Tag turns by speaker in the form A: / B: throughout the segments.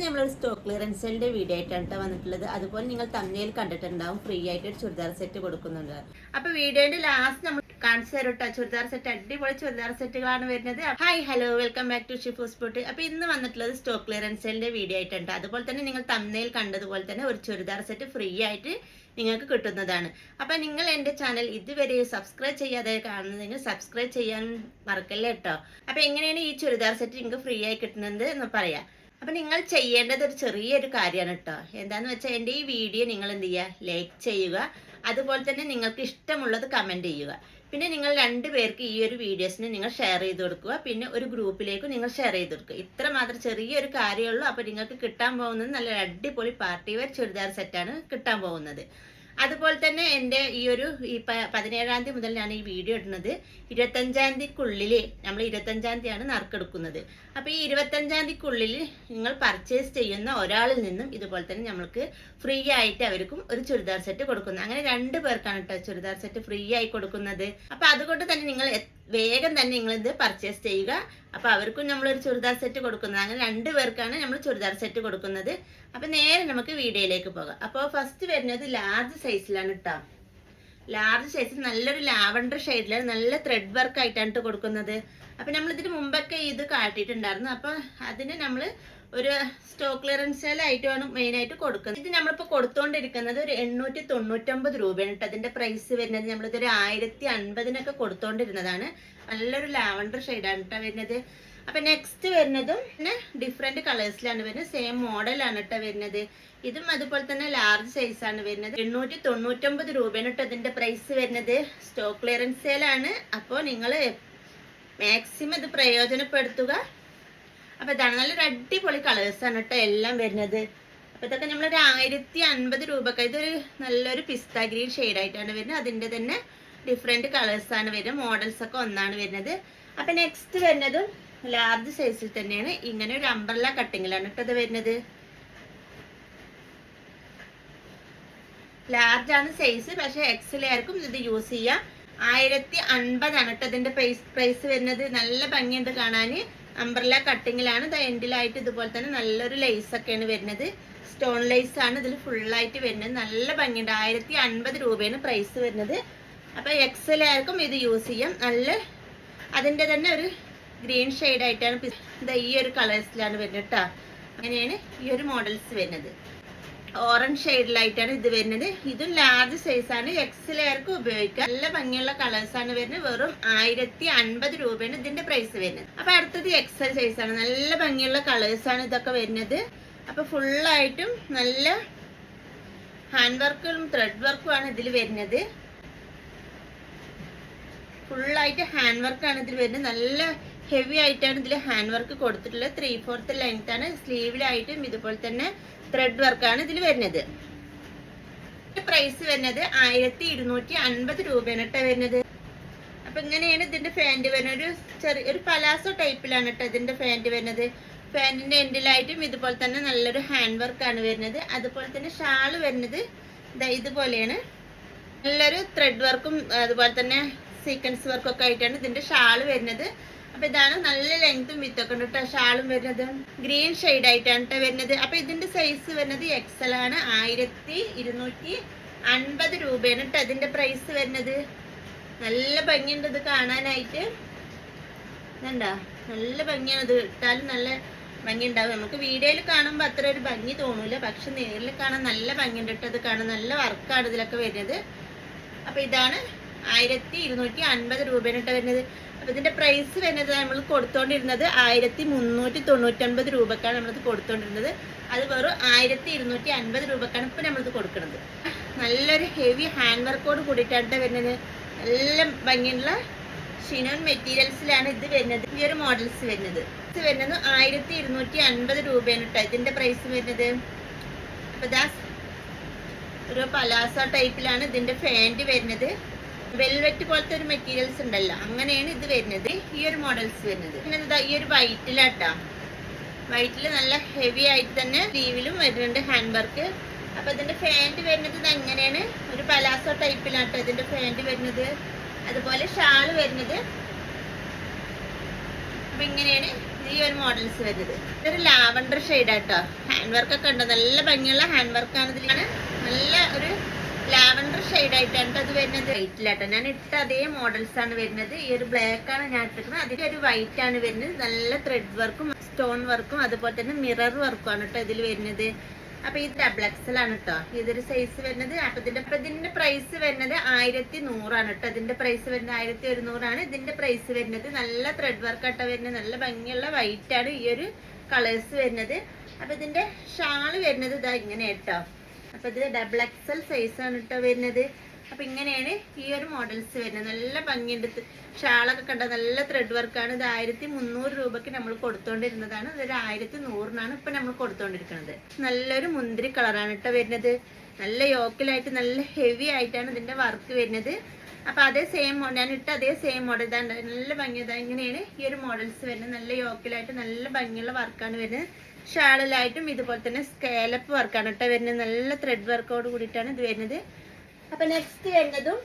A: ഇന്ന് നമ്മളൊരു stock ക്ലിയറൻസിന്റെ video ആയിട്ടാണ് കേട്ടോ വന്നിട്ടുള്ളത്. അതുപോലെ നിങ്ങൾ തമ്മിൽ കണ്ടിട്ടുണ്ടാവും. ഫ്രീ ആയിട്ട് ഒരു ചുരിദാർ സെറ്റ് കൊടുക്കുന്നുണ്ട്. അപ്പൊ വീഡിയോന്റെ ലാസ്റ്റ് നമ്മൾ കാണിച്ചു തരും കേട്ടോ ചുരിദാർ സെറ്റ് അടിപൊളി ചുരിദാർ സെറ്റുകളാണ് വരുന്നത്. Hi hello welcome back to Shifu Spot അപ്പൊ ഇന്ന് വന്നിട്ടുള്ളത് സ്റ്റോക്ക് ക്ലിയറൻസിന്റെ വീഡിയോ ആയിട്ടുണ്ട് അതുപോലെ തന്നെ നിങ്ങൾ തമ്മിൽ കണ്ടതുപോലെ തന്നെ ഒരു ചുരിദാർ സെറ്റ് ഫ്രീ ആയിട്ട് നിങ്ങൾക്ക് കിട്ടുന്നതാണ്. അപ്പൊ നിങ്ങൾ എന്റെ ചാനൽ ഇതുവരെ സബ്സ്ക്രൈബ് ചെയ്യാതെ കാണുന്നതെങ്കിൽ സബ്സ്ക്രൈബ് ചെയ്യാൻ മറക്കല്ലേ കേട്ടോ അപ്പൊ എങ്ങനെയാണ് ഈ ചുരിദാർ സെറ്റ് നിങ്ങൾക്ക് ഫ്രീ ആയി കിട്ടുന്നത് എന്ന് പറയാം. അപ്പൊ നിങ്ങൾ ചെയ്യേണ്ടത് ഒരു ചെറിയൊരു കാര്യമാണ് കേട്ടോ. എന്താന്ന് വെച്ചാൽ എന്റെ ഈ വീഡിയോ നിങ്ങൾ എന്ത് ചെയ്യുക? ലൈക്ക് ചെയ്യുക. അതുപോലെ തന്നെ നിങ്ങൾക്ക് ഇഷ്ടമുള്ളത് കമന്റ് ചെയ്യുക. പിന്നെ നിങ്ങൾ രണ്ട് പേർക്ക് ഈ ഒരു വീഡിയോസിന് നിങ്ങൾ ഷെയർ ചെയ്ത് കൊടുക്കുക. പിന്നെ ഒരു ഗ്രൂപ്പിലേക്ക് നിങ്ങൾ ഷെയർ ചെയ്ത് കൊടുക്കുക. ഇത്ര മാത്രം ചെറിയൊരു കാര്യമുള്ളൂ അപ്പോൾ നിങ്ങൾക്ക് കിട്ടാൻ പോകുന്നത് നല്ല അടിപൊളി പാർട്ടി വെയർ ചുരിദാർ സെറ്റാണ് കിട്ടാൻ പോകുന്നത്. അതുപോലെ തന്നെ എന്റെ ഈ ഒരു ഈ പതിനേഴാം തീയതി മുതൽ ഞാൻ ഈ വീഡിയോ ഇടുന്നത് ഇരുപത്തഞ്ചാം തീയതിക്കുള്ളിൽ നമ്മൾ ഇരുപത്തഞ്ചാം തീയതിയാണ് നറുക്കെടുക്കുന്നത് അപ്പോൾ ഈ ഇരുപത്തഞ്ചാം തീയതിക്കുള്ളിൽ നിങ്ങൾ പർച്ചേസ് ചെയ്യുന്ന ഒരാളിൽ നിന്നും ഇതുപോലെ തന്നെ നമ്മൾക്ക് ഫ്രീ ആയിട്ട് അവർക്കും ഒരു ചുരിദാർ സെറ്റ് കൊടുക്കുന്നത് അങ്ങനെ രണ്ട് പേർക്കാണ് കേട്ടോ ചുരിദാർ സെറ്റ് ഫ്രീ ആയി കൊടുക്കുന്നത്. അപ്പോൾ അതുകൊണ്ട് തന്നെ നിങ്ങൾ വേഗം തന്നെ നിങ്ങൾ ഇത് പർച്ചേസ് ചെയ്യുക. അപ്പോൾ അവർക്കും ഒരു ചുരിദാർ സെറ്റ് കൊടുക്കുന്നത്. അങ്ങനെ രണ്ട് പേർക്കാണ് നമ്മൾ ചുരിദാർ സെറ്റ് കൊടുക്കുന്നത്. അപ്പോൾ നേരെ നമുക്ക് വീഡിയോയിലേക്ക് പോകാം. അപ്പോൾ ഫസ്റ്റ് വരുന്നത് ലാർജ് സൈസിലാണ് കേട്ടോ ലാർജ് സൈസിൽ നല്ലൊരു ലാവണ്ടർ ഷെയ്ഡിലാണ് നല്ല ത്രെഡ് വർക്ക് ആയിട്ടാണ് കൊടുക്കുന്നത്. അപ്പോൾ നമ്മൾ ഇതിന് മുമ്പൊക്കെ ഇത് കാട്ടിയിട്ടുണ്ടായിരുന്നു. അപ്പോൾ അതിന് നമ്മൾ ഒരു സ്റ്റോക്ക് ക്ലിയറൻസ് സെയിൽ ആയിട്ട് വേണം മെയിൻ മെയിനായിട്ട് കൊടുക്കുന്നത്. ഇത് നമ്മളിപ്പോൾ കൊടുത്തുകൊണ്ടിരിക്കുന്നത് ഒരു എണ്ണൂറ്റി തൊണ്ണൂറ്റൊമ്പത് രൂപയാണ് അതിന്റെ പ്രൈസ് വരുന്നത് നമ്മളിതൊരു ആയിരത്തി അൻപതിനൊക്കെ കൊടുത്തുകൊണ്ടിരുന്നതാണ് നല്ലൊരു ലാവണ്ടർ ഷെയ്ഡാണ് കേട്ടോ വരുന്നത്. അപ്പം നെക്സ്റ്റ് വരുന്നതും പിന്നെ ഡിഫറെന്റ് കളേഴ്സിലാണ് വരുന്നത്. സെയിം മോഡലാണ് കേട്ടോ വരുന്നത്. ഇതും അതുപോലെ തന്നെ ലാർജ് സൈസ് ആണ് വരുന്നത്. എണ്ണൂറ്റി തൊണ്ണൂറ്റൊമ്പത് രൂപയാണ് കേട്ടോ ഇതിന്റെ പ്രൈസ് വരുന്നത്. സ്റ്റോക്ക് ക്ലിയറൻസ് സെയിലാണ് അപ്പോൾ നിങ്ങൾ മാക്സിമം ഇത് പ്രയോജനപ്പെടുത്തുക. അപ്പോൾ ഇതാണ് നല്ലൊരു അടിപൊളി കളേഴ്സ് ആണ് കേട്ടോ എല്ലാം വരുന്നത്. അപ്പോൾ ഇതൊക്കെ നമ്മളൊരു ആയിരത്തി അൻപത് രൂപക്ക് ഇതൊരു നല്ലൊരു പിസ്ത ഗ്രീൻ ആയിട്ടാണ് വരുന്നത്. അതിന്റെ തന്നെ ഡിഫറെന്റ് കളേഴ്സ് ആണ് വരുന്നത്. മോഡൽസ് ഒക്കെ ഒന്നാണ് വരുന്നത്. അപ്പോൾ നെക്സ്റ്റ് വരുന്നതും ലാർജ് സൈസിൽ തന്നെയാണ്. ഇങ്ങനെ ഒരു അംബ്രല്ല കട്ടിങ്ങിലാണ് കേട്ടോ ഇത് വരുന്നത്. ലാർജ് ആണ് സൈസ് പക്ഷേ എക്സൽ ആയിരിക്കും ഇത് യൂസ് ചെയ്യാം. ആയിരത്തി അൻപതാണ് കേട്ടോ ഇതിന്റെ പ്രൈസ് പ്രൈസ് വരുന്നത്. നല്ല ഭംഗിയുണ്ട് കാണാൻ. അംബ്രല കട്ടിങ്ങിലാണ് ഇത് എൻഡിലായിട്ട് ഇതുപോലെ തന്നെ നല്ലൊരു ലേസ് ഒക്കെയാണ് വരുന്നത്. സ്റ്റോൺ ലേസ് ആണ് ഇതിൽ ഫുള്ളായിട്ട് വരുന്നത്. നല്ല ഭംഗിയുണ്ട്. ആയിരത്തി അൻപത് രൂപയാണ് പ്രൈസ് വരുന്നത്. അപ്പോൾ എക്സൽ ആർക്കും ഇത് യൂസ് ചെയ്യാം. നല്ല അതിന്റെ തന്നെ ഒരു ഗ്രീൻ ഷെയ്ഡായിട്ടാണ് ഇത് ഈ ഒരു കളേഴ്സിലാണ് വരുന്നത് കേട്ടോ അങ്ങനെയാണ് ഈ ഒരു മോഡൽസ് വരുന്നത്. ഓറഞ്ച് ഷെയ്ഡിലായിട്ടാണ് ഇത് വരുന്നത്. ഇതും ലാർജ് സൈസ് ആണ്. എക്സലേർക്ക് ഉപയോഗിക്കാം. നല്ല ഭംഗിയുള്ള കളേഴ്സ് ആണ് വരുന്നത്. വെറും ആയിരത്തി അൻപത് രൂപയാണ് ഇതിന്റെ പ്രൈസ് വരുന്നത്. അപ്പൊ അടുത്തത് എക്സൽ സൈസ് ആണ്. നല്ല ഭംഗിയുള്ള കളേഴ്സ് ആണ് ഇതൊക്കെ വരുന്നത്. അപ്പൊ ഫുള്ളായിട്ടും നല്ല ഹാൻഡ് വർക്കും ത്രെഡ് വർക്കും ആണ് ഇതിൽ വരുന്നത്. ഫുള്ളായിട്ട് ഹാൻഡ് വർക്കാണ് ഇതിൽ വരുന്നത്. നല്ല ഹെവി ആയിട്ടാണ് ഇതിൽ ഹാൻഡ് വർക്ക് കൊടുത്തിട്ടുള്ളത്. ത്രീ ഫോർത്ത് ലെങ്ത് ആണ്. സ്ലീവിലായിട്ടും ഇതുപോലെ തന്നെ ത്രെഡ് വർക്കാണ് ഇതിൽ വരുന്നത്. പ്രൈസ് വരുന്നത് ആയിരത്തി ഇരുന്നൂറ്റി അൻപത് രൂപയാണ് കേട്ടോ വരുന്നത്. അപ്പൊ ഇങ്ങനെയാണ് ഇതിന്റെ ഫാന്റ് വരുന്നത്. ഒരു ചെറിയ ഒരു പലാസോ ടൈപ്പിലാണ് കേട്ടോ ഇതിന്റെ ഫാന്റ് വരുന്നത്. ഫാനിന്റെ എൻഡിലായിട്ടും ഇതുപോലെ തന്നെ നല്ലൊരു ഹാൻഡ് വർക്കാണ് വരുന്നത്. അതുപോലെ തന്നെ ഷാൾ വരുന്നത് ഇതുപോലെയാണ്. നല്ലൊരു ത്രെഡ് വർക്കും അതുപോലെ തന്നെ സീക്വൻസ് വർക്കും ഒക്കെ ആയിട്ടാണ് ഇതിന്റെ ഷാൾ വരുന്നത്. അപ്പൊ ഇതാണ് നല്ല ലെങ്ത്തും വിത്തൊക്കെ ഉണ്ട് കേട്ടോ. ഷാളും വരുന്നത്. ഗ്രീൻ ഷെയ്ഡ് ആയിട്ടാണ് കേട്ടോ വരുന്നത്. അപ്പൊ ഇതിന്റെ സൈസ് വരുന്നത് എക്സൽ ആണ്. ആയിരത്തി ഇരുന്നൂറ്റി അൻപത് രൂപയാണ് കേട്ടോ അതിന്റെ പ്രൈസ് വരുന്നത്. നല്ല ഭംഗിയുണ്ട് ഇത് കാണാനായിട്ട്. ഇതുണ്ടോ? നല്ല ഭംഗിയാണ് ഇത് ഇട്ടാലും നല്ല ഭംഗി ഉണ്ടാവും നമുക്ക് വീഡിയോയിൽ കാണുമ്പോൾ അത്ര ഒരു ഭംഗി തോന്നൂല. പക്ഷെ നേരിൽ കാണാൻ നല്ല ഭംഗിയുണ്ട് കേട്ടോ ഇത് കാണാൻ. നല്ല വർക്കാണ് ഇതിലൊക്കെ വരുന്നത്. അപ്പൊ ഇതാണ് ആയിരത്തി ഇരുന്നൂറ്റി അൻപത് രൂപയാണ് വരുന്നത്. അപ്പൊ ഇതിന്റെ പ്രൈസ് വരുന്നത് നമ്മൾ കൊടുത്തോണ്ടിരുന്നത് ആയിരത്തി മുന്നൂറ്റി തൊണ്ണൂറ്റൊൻപത് രൂപക്കാണ് നമ്മളിത് കൊടുത്തോണ്ടിരുന്നത്. അത് വെറും ആയിരത്തി ഇരുന്നൂറ്റി അൻപത് രൂപക്കാണ് ഇപ്പൊ നമ്മളിത് കൊടുക്കുന്നത് നല്ലൊരു ഹെവി ഹാൻഡ് വർക്കോട് കൂടിയിട്ടാണ് ട്ടോ വരുന്നത്. നല്ല ഭംഗിയുള്ള ഷിനോൺ മെറ്റീരിയൽസിലാണ് ഇത് വരുന്നത്. ഈ ഒരു മോഡൽസ് വരുന്നത്. ഇത് വരുന്നത് ആയിരത്തി ഇരുന്നൂറ്റി അൻപത് രൂപയാണ് കേട്ടോ ഇതിന്റെ പ്രൈസ് വരുന്നത്. അപ്പോൾ ദാ ഒരു പലാസ ടൈപ്പിലാണ് ഇതിന്റെ ഫാന്റ് വരുന്നത്. വെൽവെറ്റ് പോലത്തെ ഒരു മെറ്റീരിയൽസ് ഉണ്ടല്ലോ അങ്ങനെയാണ് ഇത് വരുന്നത് ഈ ഒരു മോഡൽസ് വരുന്നത്. പിന്നെ എന്താ ഈ ഒരു വൈറ്റിലാട്ടാ. വൈറ്റിൽ നല്ല ഹെവി ആയിട്ട് തന്നെ സ്ലീവിലും വരുന്നുണ്ട് ഹാൻഡ് വർക്ക് അപ്പൊ ഇതിന്റെ ഫാന്റ് വരുന്നത് ഇത് അങ്ങനെയാണ് ഒരു പലാസോ ടൈപ്പിലാട്ടോ ഇതിന്റെ ഫാന്റ് വരുന്നത്. അതുപോലെ ഷാൾ വരുന്നത്. അപ്പൊ ഇങ്ങനെയാണ് ഈ ഒരു മോഡൽസ് വരുന്നത്. ഇതൊരു ലാവണ്ടർ ഷെയ്ഡാട്ടോ ഹാൻഡ് വർക്ക് ഒക്കെ ഉണ്ട്. നല്ല ഭംഗിയുള്ള ഹാൻഡ് വർക്കാണ് ഇതിലാണ് നല്ല ഒരു ലാവണ്ടർ ഷെയ്ഡായിട്ടാണ് അത് വരുന്നത്? വൈറ്റിലാട്ടോ ഞാൻ ഇട്ട അതേ മോഡൽസ് ആണ് വരുന്നത്. ഈ ഒരു ബ്ലാക്ക് ആണ് ഞാൻ ഇട്ടിരിക്കുന്നത്. അതിന്റെ ഒരു വൈറ്റ് ആണ് വരുന്നത്. നല്ല ത്രെഡ് വർക്കും സ്റ്റോൺ വർക്കും അതുപോലെ തന്നെ മിറർ വർക്കും ആണ് കേട്ടോ ഇതിൽ വരുന്നത്. അപ്പൊ ഇത് ഡബിൾ എക്സൽ ആണ് കേട്ടോ ഇതൊരു സൈസ് വരുന്നത്. അപ്പൊ ഇതിന്റെ ഇതിന്റെ പ്രൈസ് വരുന്നത് ആയിരത്തി നൂറാണ് കേട്ടോ ഇതിന്റെ പ്രൈസ് വരുന്നത് ആയിരത്തി ഒരുന്നൂറാണ് ഇതിന്റെ പ്രൈസ് വരുന്നത് നല്ല ത്രെഡ് വർക്ക് ആട്ടോ വരുന്നത്. നല്ല ഭംഗിയുള്ള വൈറ്റ് ആണ് ഈ ഒരു കളേഴ്സ് വരുന്നത്. അപ്പൊ ഇതിന്റെ ഷാൾ വരുന്നത് ഇതാ ഇങ്ങനെ കേട്ടോ അപ്പൊ ഇത് ഡബിൾ എക്സൽ സൈസ് ആണ് കേട്ടോ വരുന്നത്. അപ്പൊ ഇങ്ങനെയാണ് ഈ ഒരു മോഡൽസ് വരുന്നത്. നല്ല ഭംഗിയുണ്ട്. ഷാളൊക്കെ കണ്ട നല്ല ത്രെഡ് വർക്കാണ് ഇത് ആയിരത്തി മുന്നൂറ് രൂപക്ക് നമ്മൾ കൊടുത്തോണ്ടിരുന്നതാണ്. ഇതൊരു ആയിരത്തി നൂറിനാണ് ഇപ്പൊ നമ്മൾ കൊടുത്തോണ്ടിരിക്കുന്നത്. നല്ലൊരു മുന്തിരി കളറാണ് കേട്ടോ വരുന്നത്. നല്ല യോക്കിലായിട്ട് നല്ല ഹെവി ആയിട്ടാണ് ഇതിന്റെ വർക്ക് വരുന്നത്. അപ്പൊ അതേ സെയിം ഞാൻ ഇട്ട അതേ സെയിം മോഡൽ ഇതാണ് നല്ല ഭംഗി ഇങ്ങനെയാണ് ഈ ഒരു മോഡൽസ് വരുന്നത്. നല്ല യോക്കിലായിട്ട് നല്ല ഭംഗിയുള്ള വർക്കാണ് വരുന്നത്. ഷാളിലായിട്ടും ഇതുപോലെ തന്നെ സ്കേലപ്പ് വർക്കാണ് കേട്ടോ വരുന്നത്. നല്ല ത്രെഡ് വർക്കോട് കൂടിയിട്ടാണ് ഇത് വരുന്നത്. അപ്പൊ നെക്സ്റ്റ് വരുന്നതും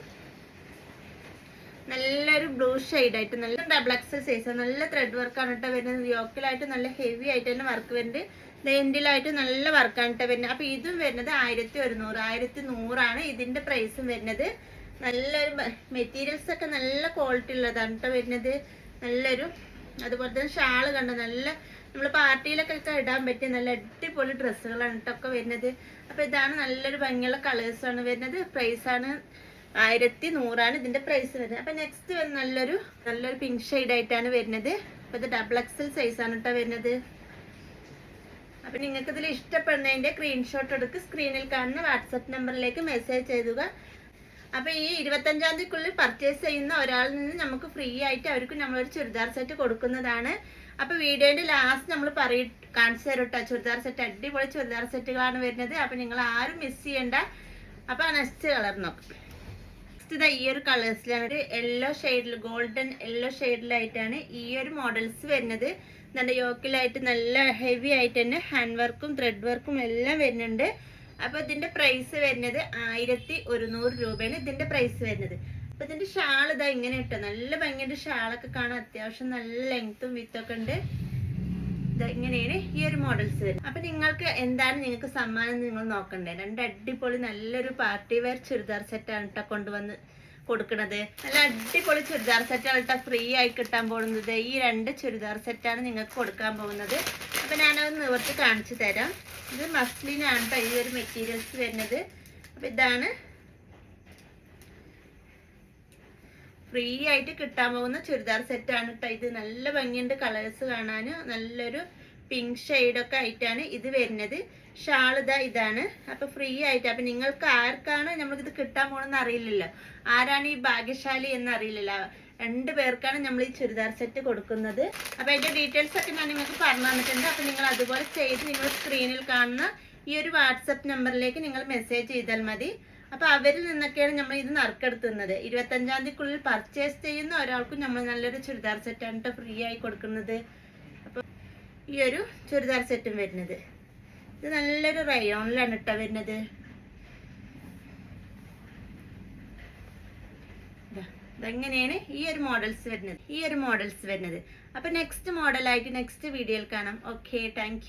A: നല്ലൊരു ബ്ലൂ ആയിട്ട് നല്ല ഡബിൾ എക്സൽ സൈസ് നല്ല ത്രെഡ് വർക്കാണ് കേട്ടോ വരുന്നത്. യോക്കിലായിട്ട് നല്ല ഹെവി ആയിട്ട് തന്നെ വർക്ക് വരുന്നുണ്ട്. എൻഡിലായിട്ട് നല്ല വർക്കാണ് കേട്ടോ വരുന്നത്. അപ്പൊ ഇതും വരുന്നത് ആയിരത്തി ഒരുന്നൂറ് ആയിരത്തി നൂറാണ് ഇതിന്റെ പ്രൈസും വരുന്നത്. നല്ലൊരു മെറ്റീരിയൽസ് ഒക്കെ നല്ല ക്വാളിറ്റി ഉള്ളതാണ് കേട്ടോ വരുന്നത്. നല്ലൊരു അതുപോലെ തന്നെ ഷാൾ കണ്ടോ? നല്ല നമ്മൾ പാർട്ടിയിലൊക്കെ ഇടാൻ പറ്റിയ നല്ല അടിപൊളി ഡ്രസ്സുകളാണ് കേട്ടോ ഒക്കെ വരുന്നത്. അപ്പൊ ഇതാണ് നല്ലൊരു ഭംഗിയുള്ള ആണ് വരുന്നത്. പ്രൈസ് ആണ് ആയിരത്തി നൂറാണ് ഇതിന്റെ പ്രൈസ് വരുന്നത്. അപ്പൊ നെക്സ്റ്റ് വരുന്ന നല്ലൊരു നല്ലൊരു പിങ്ക് ഷെയ്ഡ് ആയിട്ടാണ് വരുന്നത്. അപ്പൊ ഇത് ഡബിൾ എക്സൽ സൈസ് ആണ് കേട്ടോ വരുന്നത്. അപ്പൊ നിങ്ങൾക്ക് ഇതിൽ ഇഷ്ടപ്പെടുന്നതിന്റെ സ്ക്രീൻഷോട്ട് എടുക്ക് സ്ക്രീനിൽ കാണുന്ന വാട്സപ്പ് നമ്പറിലേക്ക് മെസ്സേജ് ചെയ്തുക. അപ്പൊ ഈ ഇരുപത്തഞ്ചാം തീയതിക്കുള്ളിൽ പർച്ചേസ് ചെയ്യുന്ന ഒരാളിൽ നിന്ന് നമുക്ക് ഫ്രീ ആയിട്ട് അവർക്ക് നമ്മളൊരു ചുരിദാർ സെറ്റ് കൊടുക്കുന്നതാണ്. അപ്പൊ വീഡിയോന്റെ ലാസ്റ്റ് നമ്മൾ പറയ കാണിച്ചു തരും കേട്ടോ ചുരിദാർ സെറ്റ് അടിപൊളി ചുരിദാർ സെറ്റുകളാണ് വരുന്നത്. അപ്പൊ നിങ്ങൾ ആരും മിസ് ചെയ്യണ്ട. അപ്പൊ നെക്സ്റ്റ് കളർ നോക്കാം. ഈ ഒരു കളേഴ്സിലാണ് യെല്ലോ ഷെയ്ഡിൽ ഗോൾഡൻ യെല്ലോ ഷെയ്ഡിലായിട്ടാണ് ഈ ഒരു മോഡൽസ് വരുന്നത്. നല്ല യോക്കിലായിട്ട് നല്ല ഹെവി ആയിട്ട് തന്നെ ഹാൻഡ് വർക്കും ത്രെഡ് വർക്കും എല്ലാം വരുന്നുണ്ട്. അപ്പൊ ഇതിന്റെ പ്രൈസ് വരുന്നത് ആയിരത്തി ഒരുന്നൂറ് രൂപയാണ് ഇതിന്റെ പ്രൈസ് വരുന്നത്. അപ്പൊ ഇതിന്റെ ഷാൾ ഇതാ ഇങ്ങനെ ഇട്ടോ നല്ല ഭംഗിയുടെ ഷാളൊക്കെ കാണാൻ അത്യാവശ്യം നല്ല ലെങ്ത്തും വിത്തൊക്കെ ഉണ്ട്. ഇങ്ങനെയാണ് ഈ ഒരു മോഡൽസ് വരുന്നത്. അപ്പൊ നിങ്ങൾക്ക് എന്താണ് നിങ്ങൾക്ക് സമ്മാനം നിങ്ങൾ നോക്കണ്ടേ? രണ്ട് അടിപൊളി നല്ലൊരു പാർട്ടി വെയർ ചുരിദാർ സെറ്റാണ് കേട്ടോ കൊണ്ടുവന്ന് കൊടുക്കണത്. നല്ല അടിപൊളി ചുരിദാർ സെറ്റാണ് കേട്ടോ ഫ്രീ ആയി കിട്ടാൻ പോകുന്നത്. ഈ രണ്ട് ചുരിദാർ സെറ്റാണ് നിങ്ങൾക്ക് കൊടുക്കാൻ പോകുന്നത്. അപ്പൊ ഞാനത് നിവർത്തി കാണിച്ചു തരാം. ഇത് മസ്ലിനാണ് കേട്ടോ ഈ ഒരു മെറ്റീരിയൽസ് വരുന്നത്. അപ്പൊ ഇതാണ് ഫ്രീ ആയിട്ട് കിട്ടാൻ പോകുന്ന ചുരിദാർ സെറ്റ് ആണ് കേട്ടോ ഇത്. നല്ല ഭംഗിയുണ്ട് കളേഴ്സ് കാണാൻ നല്ലൊരു പിങ്ക് ഷെയ്ഡൊക്കെ ആയിട്ടാണ് ഇത് വരുന്നത്. ഷാളിത ഇതാ ഇതാണ്. അപ്പൊ ഫ്രീ ആയിട്ട്. അപ്പൊ നിങ്ങൾക്ക് ആർക്കാണ് നമ്മൾക്ക് ഇത് കിട്ടാൻ പോകണമെന്ന് അറിയില്ലല്ലോ. ആരാണ് ഈ ഭാഗ്യശാലി എന്ന് അറിയില്ലല്ലോ. രണ്ട് പേർക്കാണ് നമ്മൾ ഈ ചുരിദാർ സെറ്റ് കൊടുക്കുന്നത്. അപ്പൊ അതിന്റെ ഡീറ്റെയിൽസ് ഒക്കെ ഞാൻ നിങ്ങൾക്ക് പറഞ്ഞു തന്നിട്ടുണ്ട്. അപ്പൊ നിങ്ങൾ അതുപോലെ ചെയ്ത് നിങ്ങൾ സ്ക്രീനിൽ കാണുന്ന ഈ ഒരു വാട്സപ്പ് നമ്പറിലേക്ക് നിങ്ങൾ മെസ്സേജ് ചെയ്താൽ മതി. അപ്പൊ അവരിൽ നിന്നൊക്കെയാണ് നമ്മൾ ഇത് നറുക്കെടുത്തുന്നത്. ഇരുപത്തഞ്ചാം തീയതിക്കുള്ളിൽ പർച്ചേസ് ചെയ്യുന്ന ഒരാൾക്കും നമ്മൾ നല്ലൊരു ചുരിദാർ സെറ്റാണ് കേട്ടോ ഫ്രീ ആയി കൊടുക്കുന്നത്. അപ്പൊ ഈ ഒരു ചുരിദാർ സെറ്റും വരുന്നത്. ഇത് നല്ലൊരു റയോണിലാണ് കേട്ടോ വരുന്നത്. ഇതെങ്ങനെയാണ് ഈ ഒരു മോഡൽസ് വരുന്നത്. ഈ ഒരു മോഡൽസ് വരുന്നത്. അപ്പൊ നെക്സ്റ്റ് മോഡലായിട്ട് നെക്സ്റ്റ് വീഡിയോയിൽ കാണാം. Okay thank